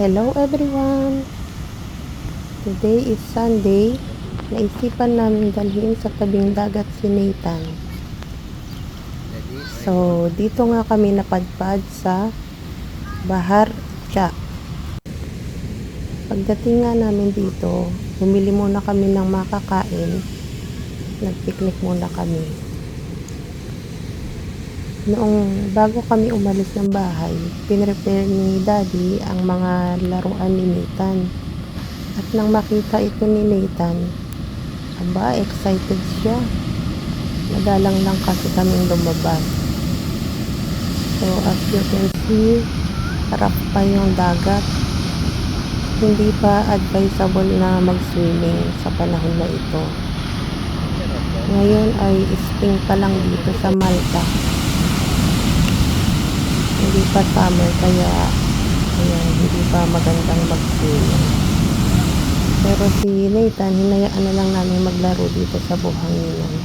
Hello everyone! Today is Sunday. Naisipan namin dalhin sa tabing dagat si Nathan. So, dito nga kami napadpad sa Bahar Cha. Pagdating nga namin dito, bumili muna kami ng makakain. Nagpiknik muna kami. Noong bago kami umalis ng bahay, pinrepare ni Daddy ang mga laruan ni Nathan. At nang makita ito ni Nathan, aba, excited siya. Nagalang lang kasi kaming lumabas. So, as you can see, harap pa yung dagat. Hindi pa advisable na mag-swimming sa panahon na ito. Ngayon ay spring pa lang dito sa Malta hindi pa summer kaya ayan, hindi pa magandang mag-swimming. Pero si Nathan, hinayaan na lang namin maglaro dito sa buhanginan.